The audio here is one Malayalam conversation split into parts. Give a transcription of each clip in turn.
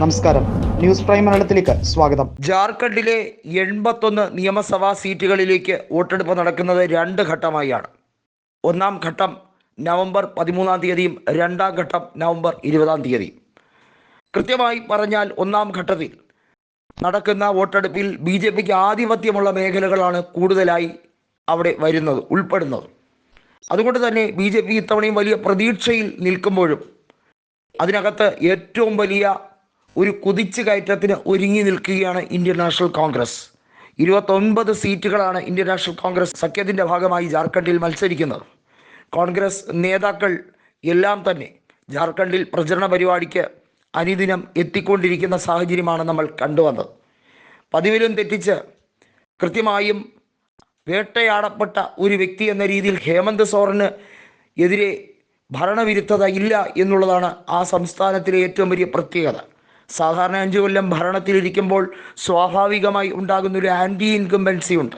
നമസ്കാരം. ന്യൂസ് പ്രൈം മലയാളത്തിലേക്ക് സ്വാഗതം. ജാർഖണ്ഡിലെ എൺപത്തൊന്ന് നിയമസഭാ സീറ്റുകളിലേക്ക് വോട്ടെടുപ്പ് നടക്കുന്നത് രണ്ട് ഘട്ടമായാണ്. ഒന്നാം ഘട്ടം നവംബർ പതിമൂന്നാം തീയതിയും രണ്ടാം ഘട്ടം നവംബർ ഇരുപതാം തീയതിയും. കൃത്യമായി പറഞ്ഞാൽ ഒന്നാം ഘട്ടത്തിൽ നടക്കുന്ന വോട്ടെടുപ്പിൽ ബി ജെ പിക്ക് ആധിപത്യമുള്ള മേഖലകളാണ് കൂടുതലായി അവിടെ വരുന്നത് ഉൾപ്പെടുന്നത്. അതുകൊണ്ട് തന്നെ ബി ജെ പി ഇത്തവണയും വലിയ പ്രതീക്ഷയിൽ നിൽക്കുമ്പോഴും അതിനകത്ത് ഏറ്റവും വലിയ ഒരു കുതിച്ചു കയറ്റത്തിന് ഒരുങ്ങി നിൽക്കുകയാണ് ഇന്ത്യൻ നാഷണൽ കോൺഗ്രസ്. ഇരുപത്തൊൻപത് സീറ്റുകളാണ് ഇന്ത്യൻ നാഷണൽ കോൺഗ്രസ് സഖ്യത്തിന്റെ ഭാഗമായി ജാർഖണ്ഡിൽ മത്സരിക്കുന്നത്. കോൺഗ്രസ് നേതാക്കൾ എല്ലാം തന്നെ ജാർഖണ്ഡിൽ പ്രചരണ പരിപാടിക്ക് അനുദിനം എത്തിക്കൊണ്ടിരിക്കുന്ന സാഹചര്യമാണ് നമ്മൾ കണ്ടുവന്നത്. പതിവിലും തെറ്റിച്ച് കൃത്യമായും വേട്ടയാടപ്പെട്ട ഒരു വ്യക്തി എന്ന രീതിയിൽ ഹേമന്ത് സോറന് എതിരെ ഭരണവിരുദ്ധത ഇല്ല എന്നുള്ളതാണ് ആ സംസ്ഥാനത്തിലെ ഏറ്റവും വലിയ പ്രത്യേകത. സാധാരണ അഞ്ചു കൊല്ലം ഭരണത്തിലിരിക്കുമ്പോൾ സ്വാഭാവികമായി ഉണ്ടാകുന്ന ഒരു ആന്റി ഇൻകംബൻസി ഉണ്ട്.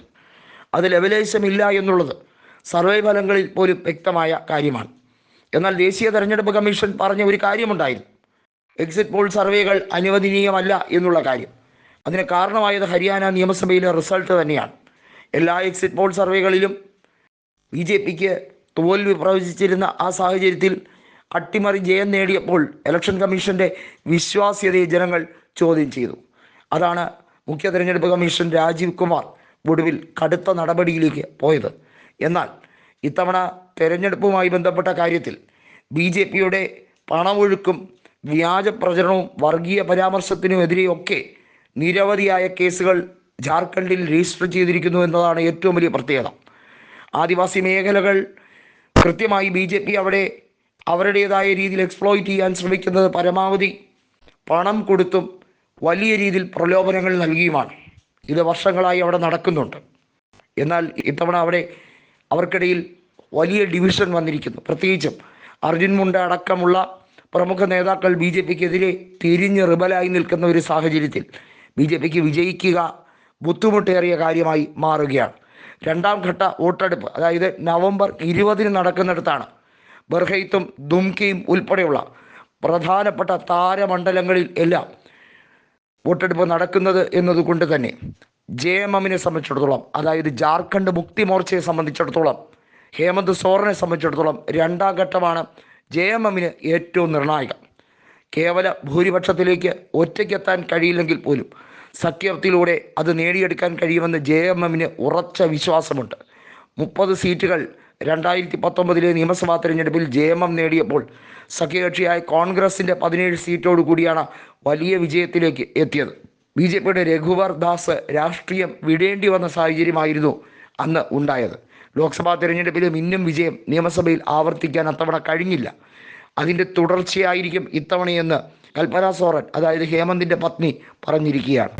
അത് ലെവലേശമില്ല എന്നുള്ളത് സർവേ ഫലങ്ങളിൽ പോലും വ്യക്തമായ കാര്യമാണ്. എന്നാൽ ദേശീയ തെരഞ്ഞെടുപ്പ് കമ്മീഷൻ പറഞ്ഞ ഒരു കാര്യമുണ്ടായിരുന്നു. എക്സിറ്റ് പോൾ സർവേകൾ അനുവദനീയമല്ല എന്നുള്ള കാര്യം. അതിന് കാരണമായത് ഹരിയാന നിയമസഭയിലെ റിസൾട്ട് തന്നെയാണ്. എല്ലാ എക്സിറ്റ് പോൾ സർവേകളിലും ബി ജെ പിക്ക് തോൽവി പ്രവചിച്ചിരുന്ന ആ സാഹചര്യത്തിൽ അട്ടിമറി ജയം നേടിയപ്പോൾ ഇലക്ഷൻ കമ്മീഷന്റെ വിശ്വാസ്യതയെ ജനങ്ങൾ ചോദ്യം ചെയ്തു. അതാണ് മുഖ്യ തെരഞ്ഞെടുപ്പ് കമ്മീഷൻ രാജീവ് കുമാർ ഒടുവിൽ കടുത്ത നടപടിയിലേക്ക് പോയത്. എന്നാൽ ഇത്തവണ തെരഞ്ഞെടുപ്പുമായി ബന്ധപ്പെട്ട കാര്യത്തിൽ ബി ജെ പിയുടെ പണമൊഴുക്കും വ്യാജ പ്രചരണവും വർഗീയ പരാമർശത്തിനുമെതിരെയൊക്കെ നിരവധിയായ കേസുകൾ ജാർഖണ്ഡിൽ രജിസ്റ്റർ ചെയ്തിരിക്കുന്നു എന്നതാണ് ഏറ്റവും വലിയ പ്രത്യേകത. ആദിവാസി മേഖലകൾ കൃത്യമായി ബി അവിടെ അവരുടേതായ രീതിയിൽ എക്സ്പ്ലോയിറ്റ് ചെയ്യാൻ ശ്രമിക്കുന്നത് പരമാവധി പണം കൊടുത്തും വലിയ രീതിയിൽ പ്രലോഭനങ്ങൾ നൽകിയുമാണ്. ഇത് വർഷങ്ങളായി അവിടെ നടക്കുന്നുണ്ട്. എന്നാൽ ഇത്തവണ അവിടെ അവർക്കിടയിൽ വലിയ ഡിവിഷൻ വന്നിരിക്കുന്നു. പ്രത്യേകിച്ചും അർജുൻ മുണ്ട അടക്കമുള്ള പ്രമുഖ നേതാക്കൾ ബി ജെ പിക്കെതിരെ തിരിഞ്ഞ് റിബലായി നിൽക്കുന്ന ഒരു സാഹചര്യത്തിൽ ബി ജെ പിക്ക് വിജയിക്കുക ബുദ്ധിമുട്ടേറിയ കാര്യമായി മാറുകയാണ്. രണ്ടാം ഘട്ട വോട്ടെടുപ്പ് അതായത് നവംബർ ഇരുപതിന് നടക്കുന്നിടത്താണ് ബർഹൈത്തും ദുംകിയും ഉൾപ്പെടെയുള്ള പ്രധാനപ്പെട്ട താരമണ്ഡലങ്ങളിൽ എല്ലാം വോട്ടെടുപ്പ് നടക്കുന്നത് എന്നതുകൊണ്ട് തന്നെ ജെ എം എമ്മിനെ സംബന്ധിച്ചിടത്തോളം അതായത് ജാർഖണ്ഡ് മുക്തി മോർച്ചയെ സംബന്ധിച്ചിടത്തോളം ഹേമന്ത് സോറനെ സംബന്ധിച്ചിടത്തോളം രണ്ടാം ഘട്ടമാണ് ജെ എം എമ്മിന് ഏറ്റവും നിർണായകം. കേവല ഭൂരിപക്ഷത്തിലേക്ക് ഒറ്റയ്ക്കെത്താൻ കഴിയില്ലെങ്കിൽ പോലും സഖ്യത്തിലൂടെ അത് നേടിയെടുക്കാൻ കഴിയുമെന്ന് ജെ എം എമ്മിന് ഉറച്ച വിശ്വാസമുണ്ട്. മുപ്പത് സീറ്റുകൾ രണ്ടായിരത്തി പത്തൊമ്പതിലെ നിയമസഭാ തെരഞ്ഞെടുപ്പിൽ ജെ എം എം നേടിയപ്പോൾ സഖ്യകക്ഷിയായ കോൺഗ്രസിന്റെ പതിനേഴ് സീറ്റോടു കൂടിയാണ് വലിയ വിജയത്തിലേക്ക് എത്തിയത്. ബി ജെ പിയുടെ രഘുവർ ദാസ് രാഷ്ട്രീയം വിടേണ്ടി വന്ന സാഹചര്യമായിരുന്നു അന്ന് ഉണ്ടായത്. ലോക്സഭാ തെരഞ്ഞെടുപ്പിലും ഇന്നും വിജയം നിയമസഭയിൽ ആവർത്തിക്കാൻ അത്തവണ കഴിഞ്ഞില്ല. അതിന്റെ തുടർച്ചയായിരിക്കും ഇത്തവണയെന്ന് കൽപ്പന സോറൻ അതായത് ഹേമന്തിന്റെ പത്നി പറഞ്ഞിരിക്കുകയാണ്.